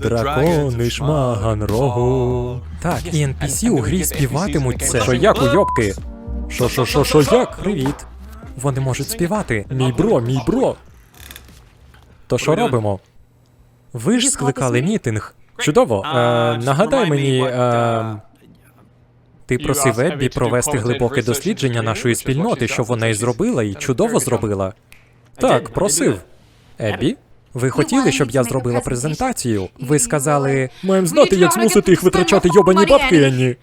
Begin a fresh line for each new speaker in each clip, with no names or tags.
Дракони шмаган рогу. Так, і NPC у грі співатимуть це. Що як, уйобки? Що, що, що, що, як? Привіт. Вони можуть співати. Мій бро, мій бро. То що робимо? Ви ж скликали мітинг. Чудово. Е, нагадай мені. Е, ти просив Еббі провести глибоке дослідження нашої спільноти, що вона і зробила, і чудово зробила. Так, просив. Еббі? Ви хотіли, щоб я зробила презентацію? Ви сказали, маємо знати, як змусити їх витрачати йобані бабки, Енні.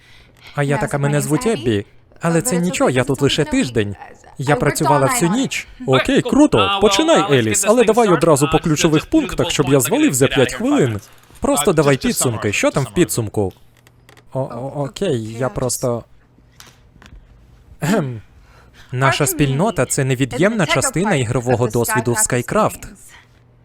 А я така мене звуть Еббі. Але це нічого, я тут лише тиждень. Я працювала всю ніч. Окей, круто. Починай, Еліс, але давай одразу по ключових пунктах, щоб я звалив за 5 хвилин. Просто давай підсумки. Що там в підсумку? О, о, окей, я просто. Ем. Наша спільнота це невід'ємна частина ігрового досвіду в SkyCraft.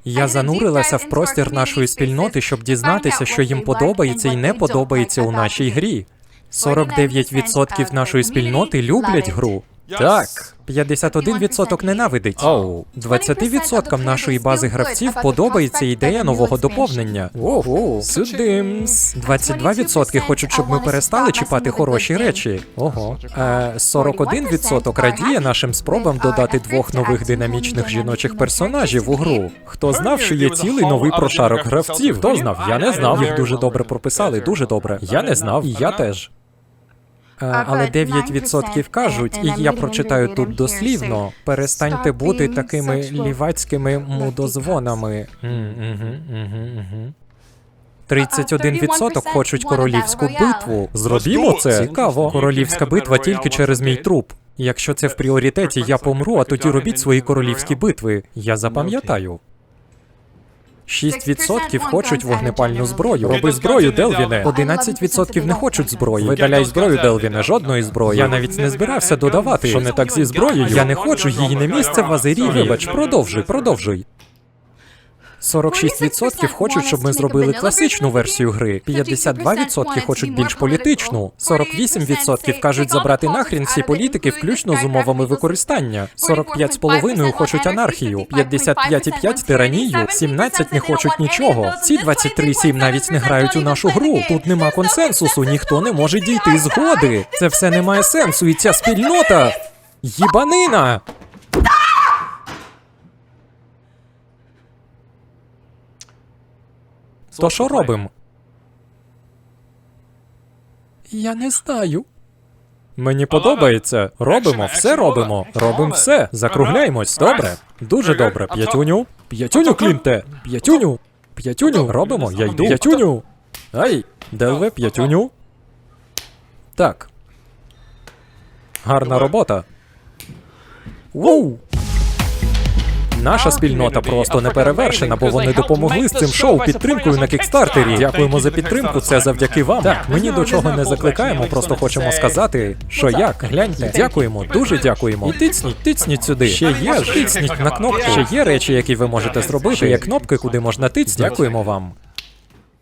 Я занурилася в простір нашої спільноти, щоб дізнатися, що їм подобається і не подобається у нашій грі. 49% нашої спільноти люблять гру. Так, 51% ненавидить. Оу, 20% нашої бази гравців подобається ідея нового доповнення. Ого, сюдимс. 22% хочуть, щоб ми перестали чіпати хороші речі. Ого. Е, 41% радіє нашим спробам додати двох нових динамічних жіночих персонажів у гру. Хто знав, що є цілий новий прошарок гравців? Хто знав? Я не знав. Їх дуже добре прописали, дуже добре. Я не знав, і я теж. Е, Але 9% кажуть, і я прочитаю тут дослівно: перестаньте бути такими лівацькими мудозвонами. М, мгм, мгм, мгм. 31% хочуть королівську битву. Зробімо це. Цікаво. Королівська битва тільки через мій труп. Якщо це в пріоритеті, я помру, а тоді робіть свої королівські битви. Я запам'ятаю. 6% хочуть вогнепальну зброю. Роби зброю, Делвіне. 11% не хочуть зброї. Видаляй зброю, Делвіне, жодної зброї. Я навіть не збирався додавати. Що не так зі зброєю? Я не хочу її не місце в Азеріві. Вибач, продовжуй, продовжуй. 46% хочуть, щоб ми зробили класичну версію гри. 52% хочуть більш політичну. 48% кажуть забрати нахрін всі політики, включно з умовами використання. 45,5% хочуть анархію, 55,5% тиранію, 17% не хочуть нічого. Ці 23,7% навіть не грають у нашу гру. Тут нема консенсусу, ніхто не може дійти згоди. Це все не має сенсу, і ця спільнота. Їбанина! То що робимо? Я не знаю. Мені подобається. Робимо, все робимо. Робимо все. Закругляємось, добре? Дуже добре. П'ятюню. П'ятюню, Клінте. П'ятюню. П'ятюню. Робимо, я йду. П'ятюню. Ай, Делве, п'ятюню. Так. Гарна робота. Воу! Наша спільнота просто не перевершена, бо вони допомогли з цим шоу підтримкою на кікстартері. Дякуємо за підтримку. Це завдяки вам. Так, ми ні до чого не закликаємо, просто хочемо сказати, що як. Гляньте, дякуємо, дуже дякуємо. І тицніть, тицніть сюди. Ще є тицніть на кнопку. Ще є речі, які ви можете зробити. Ще є кнопки, куди можна тицнути. Дякуємо вам.